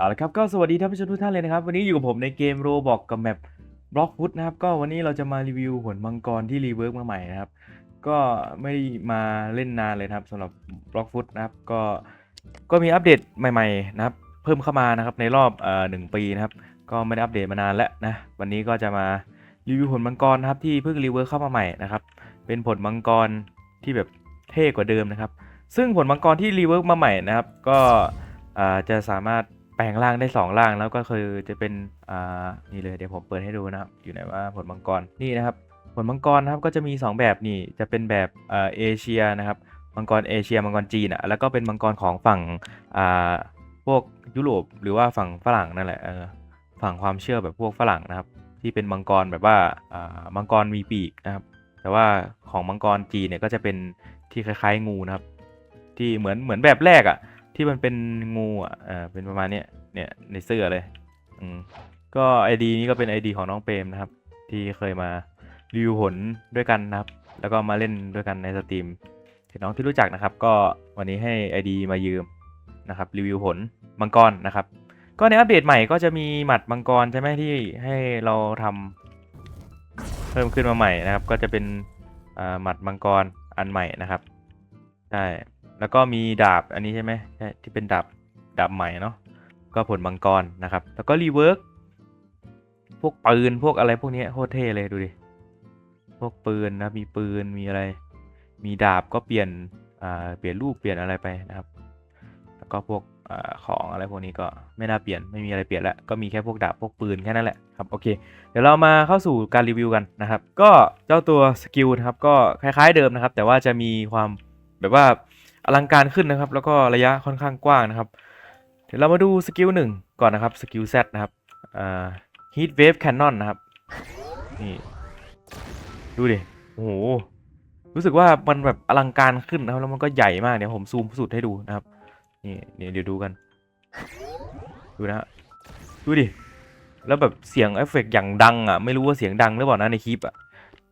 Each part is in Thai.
เอาละครับก็สวัสดีท่านผู้ชมทุกท่านเลยนะครับ วันนี้อยู่กับผมในเกมโรบอกกับแมปบล็อกฟุตนะครับ ก็วันนี้เราจะมารีวิวผลมังกรที่รีเวิร์กมาใหม่นะครับ ก็ไม่ได้มาเล่นนานเลยนะครับสำหรับบล็อกฟุตนะครับ ก็ก็มีอัปเดตใหม่ ๆ นะครับ เพิ่มเข้ามานะครับในรอบเอ่อหนึ่งปีนะครับ ก็ไม่ได้อัปเดตมานานแล้วนะวันนี้ก็จะมารีวิวผลมังกรนะครับที่เพิ่งรีเวิร์กเข้ามาใหม่นะครับเป็นผลมังกรที่แบบเท่กว่าเดิมนะครับ ซึ่งผลมังกรที่รีเวิร์กมาใหม่นะครับ ก็อ่าจะสามารถ แปลงร่างได้ 2 ร่างแล้วก็คือจะเป็นอ่านี่เลยเดี๋ยวผมเปิดให้ดูนะครับ อยู่ไหนว่าผลมังกรนี่นะครับ ผลมังกรนะครับก็จะมี 2 แบบนี่จะเป็นแบบเอ่อเอเชียนะครับมังกรเอเชียมังกรจีนอะแล้วก็เป็นมังกรของฝั่งอ่าพวกยุโรปหรือว่าฝั่งฝรั่งนั่นแหละเออฝั่งความเชื่อแบบพวกฝรั่งนะครับ ที่เป็นมังกรแบบว่าอ่ามังกรมีปีกนะครับ แต่ว่าของมังกรจีนเนี่ยก็จะเป็นที่คล้ายๆงูนะครับ ที่เหมือนเหมือนแบบแรกอะ่ะ ที่มันเป็นงูอะเออเป็นประมาณเนี้ยเนี่ยในเสื้อเลยอืมก็ ID นี้ก็เป็น ID ของน้องเปรมนะครับ ที่เคยมารีวิวผลด้วยกันนะครับ แล้วก็มาเล่นด้วยกันในสตรีมเห็นน้องที่รู้จักนะครับ ก็วันนี้ให้ ID มายืมนะครับรีวิวผลมังกรนะครับ ก็ในอัปเดตใหม่ก็จะมีหมัดมังกรใช่ไหมที่ให้เราทำเพิ่มขึ้นมาใหม่นะครับ ก็จะเป็นหมัดมังกรอันใหม่นะครับใช่ แล้วก็มีดาบอันนี้ใช่ไหมใช่ที่เป็นดาบดาบใหม่เนาะก็ผลมังกรนะครับ แล้วก็รีเวิร์กพวกปืนพวกอะไรพวกนี้โคตรเท่เลยดูดิ พวกปืนนะมีปืนมีอะไร มีดาบก็เปลี่ยนอ่าเปลี่ยนรูปเปลี่ยนอะไรไปนะครับ แล้วก็พวกอของอะไรพวกนี้ก็ไม่น่าเปลี่ยนไม่มีอะไรเปลี่ยนแล้วก็มีแค่พวกดาบพวกปืนแค่นั้นแหละครับโอเค เดี๋ยวเรามาเข้าสู่การรีวิวกันนะครับ ก็เจ้าตัวสกิลนะครับก็คล้ายๆเดิมนะครับ แต่ว่าจะมีความแบบว่า อลังการขึ้นนะครับ แล้วก็ระยะค่อนข้างกว้างนะครับ เดี๋ยวเรามาดูสกิลหนึ่งก่อนนะครับ สกิล Z นะครับอ่า Heat Wave Cannon นะครับ นี่ ดูดิ โอ้โห รู้สึกว่ามันแบบอลังการขึ้นนะครับ แล้วมันก็ใหญ่มาก เดี๋ยวผมซูมสุดให้ดูนะครับ นี่เดี๋ยวดูกัน ดูนะฮะ ดูดิ แล้วแบบเสียงเอฟเฟกต์อย่างดังอะ ไม่รู้ว่าเสียงดังหรือเปล่านะในคลิปอะ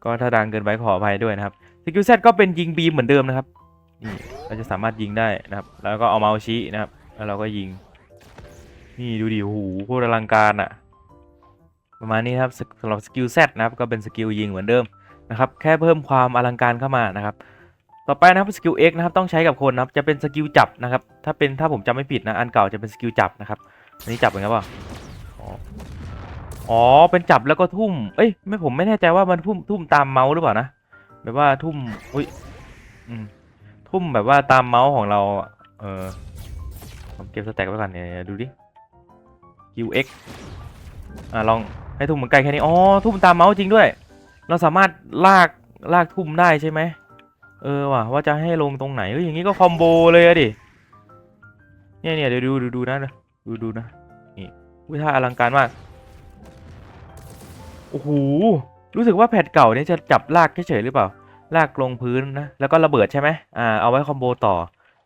ก็ถ้าดังเกินไปขออภัยด้วยนะครับ สกิลเซตก็เป็นยิงบีมเหมือนเดิมนะครับ นี่เราจะสามารถยิงได้นะครับ แล้วก็เอาเมาส์ชี้นะครับ แล้วเราก็ยิง นี่ดูดิโอ้โหโคตรอลังการอะ ประมาณนี้ครับสำหรับสกิลเซตนะครับ ก็เป็นสกิลยิงเหมือนเดิมนะครับ แค่เพิ่มความอลังการเข้ามานะครับ ต่อไปนะครับสกิล X นะครับต้องใช้กับคนนะครับ จะเป็นสกิลจับนะครับ ถ้าเป็นถ้าผมจำไม่ผิดนะ อันเก่าจะเป็นสกิลจับนะครับอันนี้จับเป็นไงเปล่าอ๋ออ๋อ เป็นจับแล้วก็ทุ่ม เอ้ย ไม่ผมไม่แน่ใจว่ามันทุ่มทุ่มตามเมาส์หรือเปล่านะ แบบว่าทุ่ม อุ้ย อืม ทุ่มแบบว่าตามเมาส์ของเรา เออผมเก็บสแต็กไว้ก่อนเนี่ยดูดิ Q X อ่าลองให้ทุ่มมันไกลแค่นี้ อ๋อ ทุ่มตามเมาส์จริงด้วย เราสามารถลากลากทุ่มได้ใช่ไหม เออว่ะว่าจะให้ลงตรงไหนเอ้ยอย่างนี้ก็คอมโบเลยอะดิ เนี่ยเนี่ยเดี๋ยวดูดูดูนะดูดูนะ นี่วิท่าอลังการมาก โอ้โห รู้สึกว่าแพทเก่าเนี่ยจะจับลากเฉยหรือเปล่า ลากลงพื้นนะ แล้วก็ระเบิดใช่ไหมอ่า เอาไว้คอมโบต่อ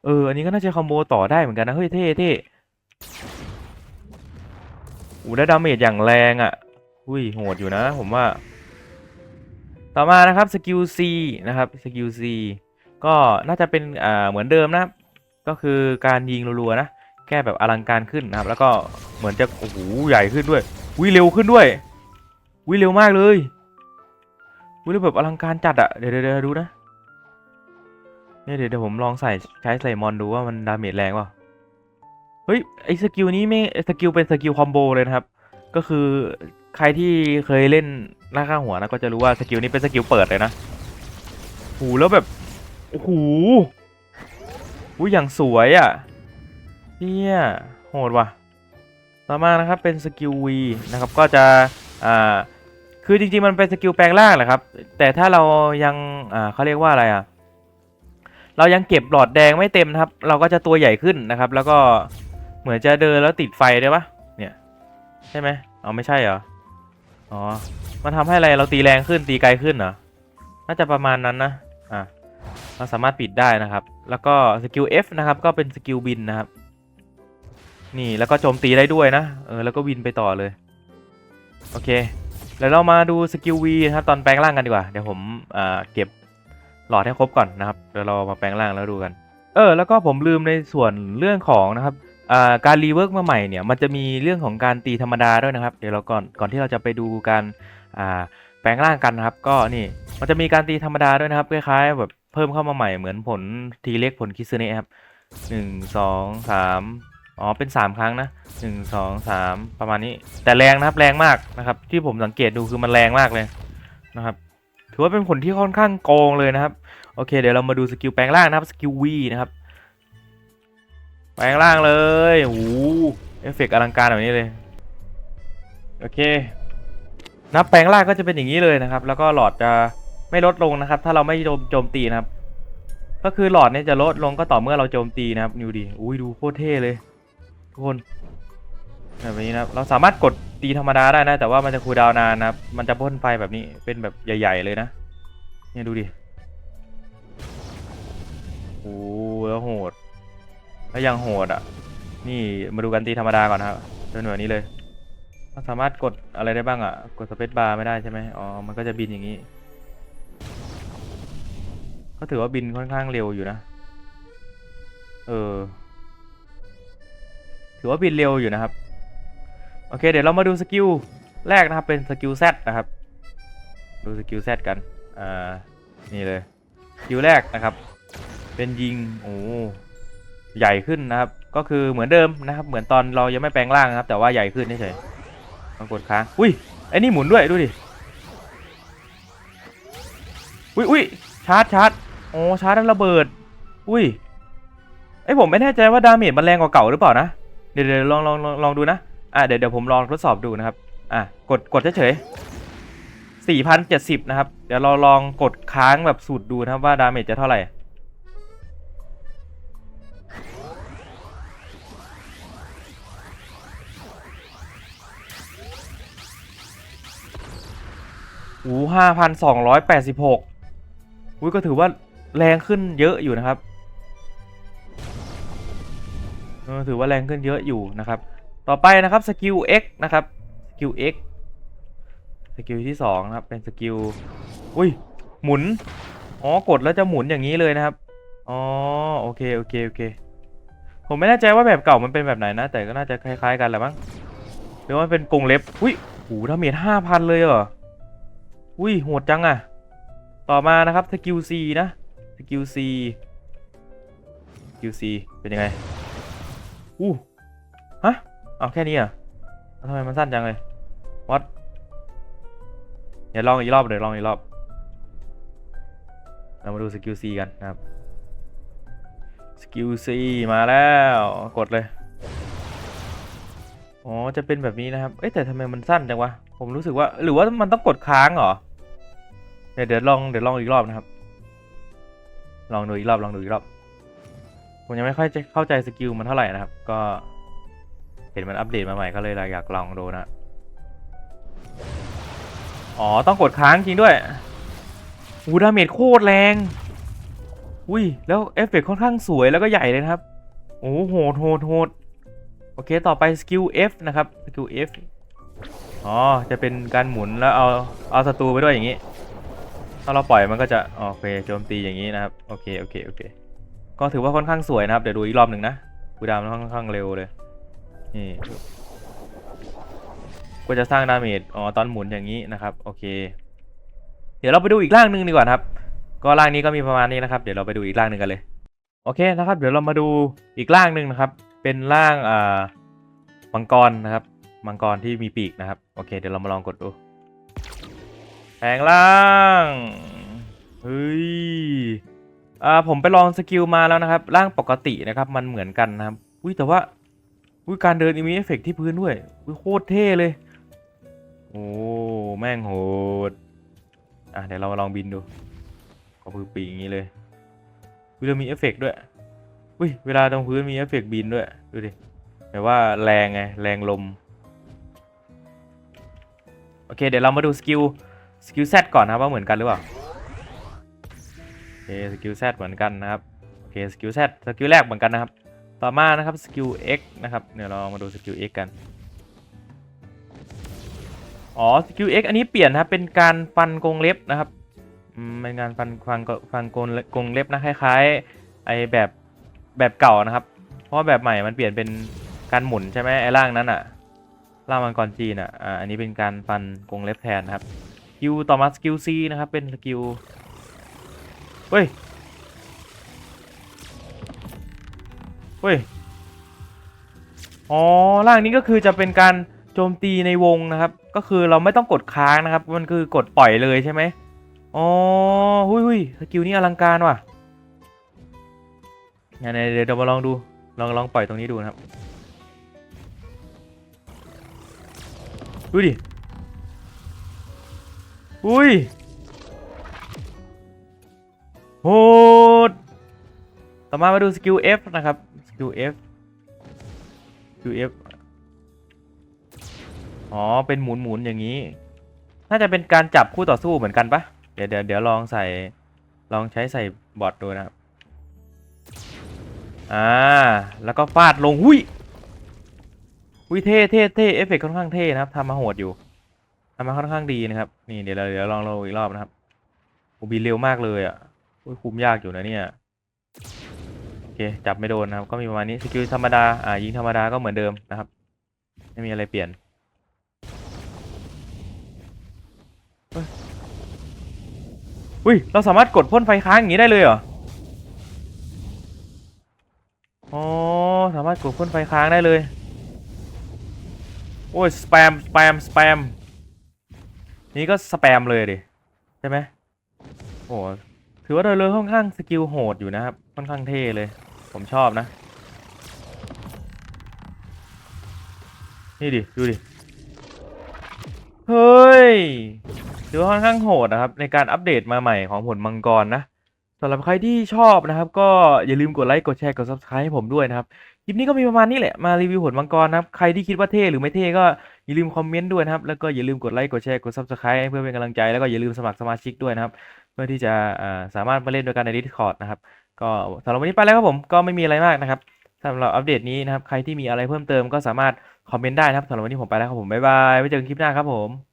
เออ อันนี้ก็น่าจะคอมโบต่อได้เหมือนกันนะ เฮ้ย เท่เท่โอ้ได้ดาเมจอย่างแรงอะ่ะ อุ้ย โหดอยู่นะ ผมว่า ต่อมานะครับ สกิล C นะครับ สกิล C ก็น่าจะเป็นอ่าเหมือนเดิมนะครับ ก็คือการยิงรัวๆนะแค่แบบอลังการขึ้นนะครับ แล้วก็เหมือนจะ โอ้โห ใหญ่ขึ้นด้วย วิเร็วขึ้นด้วย วิเร็วมากเลย วิเร็วแบบอลังการจัดอะเดี๋ยวเดี๋ยวดูนะเนี่ยเดี๋ยวเดี๋ยวผมลองใส่ใช้ใส่มอนดูว่ามันดาเมจแรงป่าเฮ้ยไอสกิลนี้ไม่สกิลเป็นสกิลคอมโบเลยนะครับ ก็คือใครที่เคยเล่นหน้าข้างหัวนะก็จะรู้ว่าสกิลนี้เป็นสกิลเปิดเลยนะโหแล้วแบบโอ้โหอุ้ยอย่างสวยอะเนี่ยโหดว่ะต่อมานะครับเป็นสกิล V นะครับก็จะอ่า คือจริงๆมันเป็นสกิลแปลงร่างแหละครับ แต่ถ้าเรายังอ่าเขาเรียกว่าอะไรอะ เรายังเก็บหลอดแดงไม่เต็มนะครับ เราก็จะตัวใหญ่ขึ้นนะครับ แล้วก็เหมือนจะเดินแล้วติดไฟได้ปะเนี่ยใช่ไหมเอาไม่ใช่เหรอ อ๋อ มันทำให้อะไรเราตีแรงขึ้นตีไกลขึ้นเหรอ น่าจะประมาณนั้นนะ อะเราสามารถปิดได้นะครับ แล้วก็สกิล F นะครับ ก็เป็นสกิลบินนะครับ นี่แล้วก็โจมตีได้ด้วยนะ เออ แล้วก็วินไปต่อเลย โอเค แล้วเรามาดูสกิล V นะครับตอนแปลงร่างกันดีกว่า เดี๋ยวผมเก็บหลอดให้ครบก่อนนะครับเดี๋ยวเรามาแปลงร่างแล้วดูกัน เออ แล้วก็ผมลืมในส่วนเรื่องของนะครับการรีเวิร์กมาใหม่เนี่ยมันจะมีเรื่องของการตีธรรมดาด้วยนะครับ เดี๋ยวเราก่อนก่อนที่เราจะไปดูการแปลงร่างกันนะครับ ก็นี่มันจะมีการตีธรรมดาด้วยนะครับคล้ายๆแบบเพิ่มเข้ามาใหม่เหมือนผลทีเล็กผลคิซึเนะครับหนึ่งสองสาม อ๋อเป็นสามครั้งนะหนึ่งสองสามประมาณนี้ แต่แรงนะครับแรงมากนะครับ ที่ผมสังเกตดูคือมันแรงมากเลยนะครับ ถือว่าเป็นผลที่ค่อนข้างโกงเลยนะครับ โอเค เดี๋ยวเรามาดูสกิลแปลงร่างนะครับสกิลวีนะครับ แปลงร่างเลยโอ้โหเอฟเฟกต์อลังการแบบนี้เลย โอเคนับแปลงร่างก็จะเป็นอย่างนี้เลยนะครับ แล้วก็หลอดจะไม่ลดลงนะครับ ถ้าเราไม่โจมโจมตีนะครับ ก็คือหลอดเนี่ยจะลดลงก็ต่อเมื่อเราโจมตีนะครับดูดิอุ้ยดูโคตรเท่เลย ทุกคนแบบนี้นะครับเราสามารถกดตีธรรมดาได้นะแต่ว่ามันจะคูลดาวนานนะครับมันจะพ่นไฟแบบนี้เป็นแบบใหญ่ ๆ เลยนะเนี่ยดูดิโอ้แล้วโหดแล้วยังโหดอะ นี่มาดูกันตีธรรมดาก่อนนะครับเป็นแบบนี้เลยเราสามารถกดอะไรได้บ้างอะ กดสเปซบาร์ไม่ได้ใช่ไหมอ๋อมันก็จะบินอย่างนี้ก็ถือว่าบินค่อนข้างเร็วอยู่นะ เออ ถือว่าบินเร็วอยู่นะครับ โอเค เดี๋ยวเรามาดูสกิลแรกนะครับ เป็นสกิล Z นะครับ ดูสกิล Z กัน อ่า นี่เลย สกิลแรกนะครับ เป็นยิง โอ้ใหญ่ขึ้นนะครับ ก็คือเหมือนเดิมนะครับ เหมือนตอนเรายังไม่แปลงร่างนะครับ แต่ว่าใหญ่ขึ้นเฉยๆลองกดค้าง อุ้ย ไอ้นี่หมุนด้วยดูดิ อุ้ยอุ้ยชาร์จชาร์จโอ้ชาร์จแล้วระเบิด อุ้ยไอผมไม่แน่ใจว่าดาเมจมันแรงกว่าเก่าหรือเปล่านะ เดี๋ยวลองลองลองลองดูนะ อะเดี๋ยวเดี๋ยวผมลองทดสอบดูนะครับ อะกดกดเฉยๆสี่พันเจ็ดสิบนะครับ เดี๋ยวเราลองกดค้างแบบสูตรดูนะครับว่าดาเมจจะเท่าไหร่โอ้ห้าพันสองร้อยแปดสิบหกอุ้ยก็ถือว่าแรงขึ้นเยอะอยู่นะครับ ถือว่าแรงขึ้นเยอะอยู่นะครับ ต่อไปนะครับสกิล X นะครับสกิล X สกิลที่สองนะครับเป็นสกิลอุ้ยหมุนอ๋อกดแล้วจะหมุนอย่างนี้เลยนะครับอ๋อโอเคโอเคโอเคผมไม่แน่ใจว่าแบบเก่ามันเป็นแบบไหนนะ แต่ก็น่าจะคล้าย ๆ กันแหละมั้งหรือว่าเป็นกรงเล็บอุ้ยโหดาเมจห้าพันเลยเหรออุ้ยโหดจังอะต่อมานะครับสกิล C นะสกิล C สกิล C เป็นยังไง อู้ฮะเอาแค่นี้อะทำไมมันสั้นจังเลยวัดเดี๋ยวลองอีกรอบเดี๋ยวลองอีกรอบ เรามาดูสกิล C กันนะครับ สกิล C มาแล้ว กดเลย อ๋อ จะเป็นแบบนี้นะครับ เอ้ยแต่ทำไมมันสั้นจังวะ ผมรู้สึกว่า หรือว่ามันต้องกดค้างเหรอ เดี๋ยวเดี๋ยวลองเดี๋ยวลองอีกรอบนะครับ ลองดูอีกรอบลองดูอีกรอบ ผมยังไม่ค่อยเข้าใจสกิลมันเท่าไหร่นะครับ ก็เห็นมันอัปเดตมาใหม่ก็เลยอยากลองดูนะ อ๋อ ต้องกดค้างจริงด้วยอูดาเมจโคตรแรง อุ้ย แล้วเอฟเฟกต์ค่อนข้างสวยแล้วก็ใหญ่เลยนะครับ โอ้โหโหดโหดโอเค ต่อไปสกิล F นะครับ สกิล F อ๋อ จะเป็นการหมุนแล้วเอาเอาศัตรูไปด้วยอย่างนี้ ถ้าเราปล่อยมันก็จะ โอเค โจมตีอย่างนี้นะครับ โอเค โอเค โอเค ก็ถือว่าค่อนข้างสวยนะครับ เดี๋ยวดูอีกรอบหนึ่งนะกูดามันค่อนข้างเร็วเลย นี่ก็จะสร้างดาเมจ อ๋อ ตอนหมุนอย่างนี้นะครับ โอเค เดี๋ยวเราไปดูอีกร่างหนึ่งดีกว่าครับ ก็ร่างนี้ก็มีประมาณนี้นะครับ เดี๋ยวเราไปดูอีกร่างหนึ่งกันเลย โอเคนะครับ เดี๋ยวเรามาดูอีกร่างหนึ่งนะครับ เป็นร่างอ่ามังกรนะครับ มังกรที่มีปีกนะครับ โอเค เดี๋ยวเรามาลองกดดูแปลงร่าง เฮ้ย อ่าผมไปลองสกิลมาแล้วนะครับ ร่างปกตินะครับ มันเหมือนกันนะครับ อุ้ยแต่ว่า อุ้ยการเดินมีเอฟเฟกต์ที่พื้นด้วย อุ้ยโคตรเท่เลย โอ้แม่งโหด อะเดี๋ยวเรามาลองบินดู ก็คือปีอย่างนี้เลยอุ้ยเรามีเอฟเฟกต์ด้วย อุ้ยเวลาตรงพื้นมีเอฟเฟกต์บินด้วย ดูดิแบบว่าแรงไงแรงลม โอเค เดี๋ยวเรามาดูสกิลสกิล Z ก่อนนะว่าเหมือนกันหรือเปล่า เคสกิล Z เหมือนกันนะครับโอเคสกิล Z สกิลแรกเหมือนกันนะครับ ต่อมานะครับสกิล X นะครับเดี๋ยวเรามาดูสกิล X กันอ๋อสกิล X อันนี้เปลี่ยนนะครับเป็นการฟันกรงเล็บนะครับอืมเป็นการฟันฟันฟันกรงกงเล็บนะคล้ายๆไอแบบแบบเก่านะครับ เพราะว่าแบบใหม่มันเปลี่ยนเป็นการหมุนใช่ไหมไอ้ร่างนั้นอะร่างมังกรจีนอะอ่าอันนี้เป็นการฟันกรงเล็บแทนนะครับสกิลต่อมาสกิลซีนะครับเป็นสกิล เฮ้ย เฮ้ย อ๋อ ร่างนี้ก็คือจะเป็นการโจมตีในวงนะครับ ก็คือเราไม่ต้องกดค้างนะครับ มันคือกดปล่อยเลยใช่ไหมอ๋อ หุยหุยสกิลนี้อลังการว่ะงั้นเดี๋ยวเรามาลองดู ลองลองปล่อยตรงนี้ดูนะครับ ดูดิ อุ้ย โหดต่อมามาดูสกิล F นะครับ สกิล F สกิล F อ๋อ เป็นหมุนหมุนอย่างนี้ น่าจะเป็นการจับคู่ต่อสู้เหมือนกันปะเดี๋ยวเดี๋ยวเดี๋ยวลองใส่ ลองใช้ใส่บอทดูนะครับ อ่า แล้วก็ฟาดลง หุยหุยเท่เท่เท่เอฟเฟกค่อนข้างเท่นะครับทำมาโหดอยู่ทำมาค่อนข้างดีนะครับ นี่เดี๋ยวเราเดี๋ยวลองเราอีกรอบนะครับโอบีเร็วมากเลยอะ อุ้ยคุมยากอยู่นะเนี่ยโอเคจับไม่โดนนะครับ ก็มีประมาณนี้สกิลธรรมดาอ่ายิงธรรมดาก็เหมือนเดิมนะครับ ไม่มีอะไรเปลี่ยนอุ้ยเราสามารถกดพ่นไฟค้างอย่างนี้ได้เลยเหรออ๋อสามารถกดพ่นไฟค้างได้เลยโอ้ยสแปมสแปมสแปมนี่ก็สแปมเลยดิใช่ไหมโอ้ ถือว่าโดยรวมค่อนข้างสกิลโหดอยู่นะครับ ค่อนข้างเท่เลย ผมชอบนะ นี่ดิ ดูดิ เฮ้ย ถือว่าค่อนข้างโหดนะครับ ในการอัปเดตมาใหม่ของผลมังกรนะสำหรับใครที่ชอบนะครับ ก็อย่าลืมกดไลค์กดแชร์กด subscribe ให้ผมด้วยนะครับคลิปนี้ก็มีประมาณนี้แหละมารีวิวผลมังกรนะครับใครที่คิดว่าเท่หรือไม่เท่ก็อย่าลืมคอมเมนต์ด้วยนะครับแล้วก็อย่าลืมกดไลค์กดแชร์กด subscribe เพื่อเป็นกำลังใจแล้วก็อย่าลืมสมัครสมาชิกด้วยนะครับ เพื่อที่จะสามารถมาเล่นด้วยกันใน Discord นะครับ ก็สำหรับวันนี้ไปแล้วครับผมก็ไม่มีอะไรมากนะครับสำหรับอัปเดตนี้นะครับ ใครที่มีอะไรเพิ่มเติมก็สามารถคอมเมนต์ได้นะครับสำหรับวันนี้ผมไปแล้วครับผมบ๊ายบายไว้เจอกันคลิปหน้าครับผม